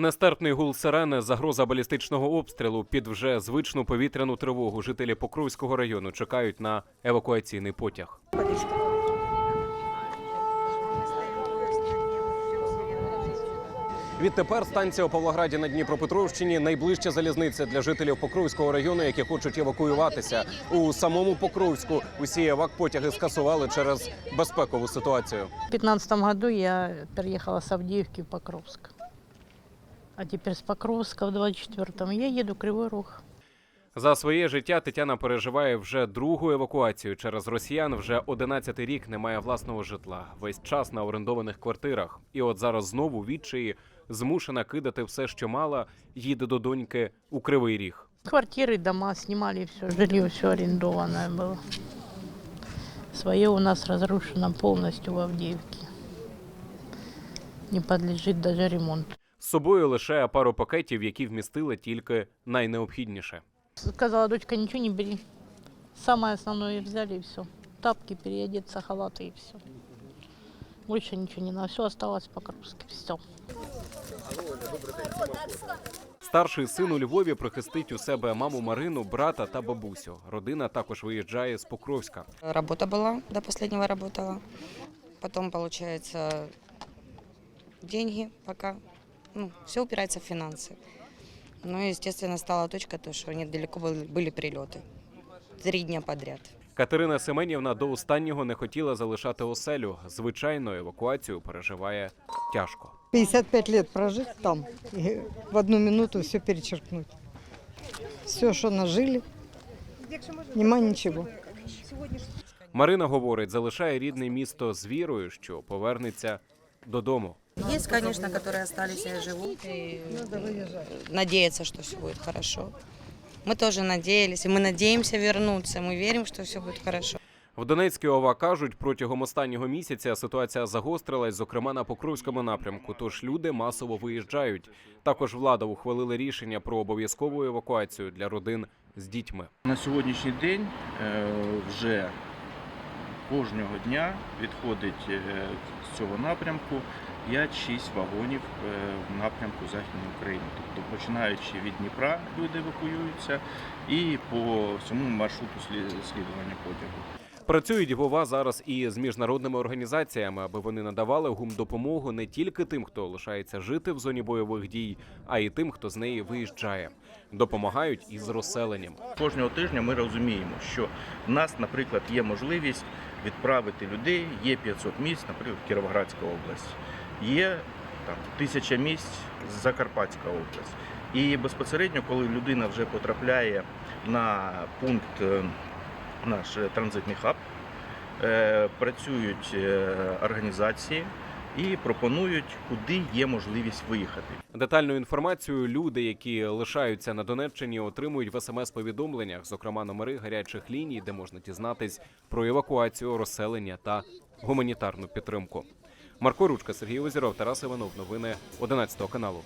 Нестерпний гул сирени, загроза балістичного обстрілу під вже звичну повітряну тривогу. Жителі Покровського району чекають на евакуаційний потяг. Відтепер станція у Павлограді на Дніпропетровщині найближча залізниця для жителів Покровського району, які хочуть евакуюватися. У самому Покровську усі евакпотяги скасували через безпекову ситуацію. В 2015 году я переехала с Авдеевки в Покровск. А теперь с Покровска в 24-м я еду в Кривой Рог. За своє життя Тетяна переживає вже другу евакуацію через росіян. Вже 11 рік немає власного житла. Весь час на орендованих квартирах. І от зараз знову відчаї змушена кидати все, що мала, їде до доньки у кривий ріг. Квартиры, дома снимали, все, жилье все арендованное было. Свое у нас разрушено полностью в Авдеевке. Не подлежит даже ремонту. З собою лише пару пакетів, які вмістили тільки найнеобхідніше. Сказала дочка, ничего не бери. Самое основное взяли и все. Тапки, переодеться, халаты и все. Больше ничего не надо. Все осталось в Покровске. Все. Старший син у Львові прихистить у себе маму Марину, брата та бабусю. Родина також виїжджає з Покровська. Работа была, до последнего работала. Потом, получается, деньги пока Ну, все упирается в финансы. Ну, и, естественно, стала точка, то, что недалеко были, были прилеты. Три дня подряд. Катерина Семенівна до останнього не хотіла залишати оселю. Звичайно, евакуацію переживає тяжко. 55 лет прожить там и в одну минуту все перечеркнуть. Все, что нажили, нема ничего. Марина говорить, залишає рідне місто з вірою, що повернеться додому. Есть, конечно, которые остались и живут, и надеются, что все будет хорошо. Мы тоже надеялись, и мы надеемся вернуться, мы верим, что все будет хорошо. В Донецькій ОВА кажуть, протягом останнього місяця ситуація загострилась, зокрема на Покровському напрямку. Тож люди масово виїжджають. Також влада ухвалила рішення про обов'язкову евакуацію для родин з дітьми. На сьогоднішній день е, вже кожного дня відходить е, з цього напрямку 5-6 вагонів е, в напрямку Західної України. Тобто починаючи від Дніпра люди евакуюються і по всьому маршруту слід- слідування потягу. Працюють в ОВА зараз і з міжнародними організаціями, аби вони надавали гумдопомогу не тільки тим, хто лишається жити в зоні бойових дій, а й тим, хто з неї виїжджає. Допомагають із розселенням. Кожного тижня ми розуміємо, що в нас, наприклад, є можливість відправити людей, є 500 місць, наприклад, Кіровоградська область, є там тисяча місць Закарпатська область. І безпосередньо, коли людина вже потрапляє на пункт е, наш транзитний хаб, е, працюють е, організації і пропонують, куди є можливість виїхати. Детальну інформацію люди, які лишаються на Донеччині, отримують в смс-повідомленнях, зокрема номери гарячих ліній, де можна дізнатись про евакуацію, розселення та гуманітарну підтримку. Марко Ручка, Сергій Озіров, Тарас Іванов. Новини 11 каналу.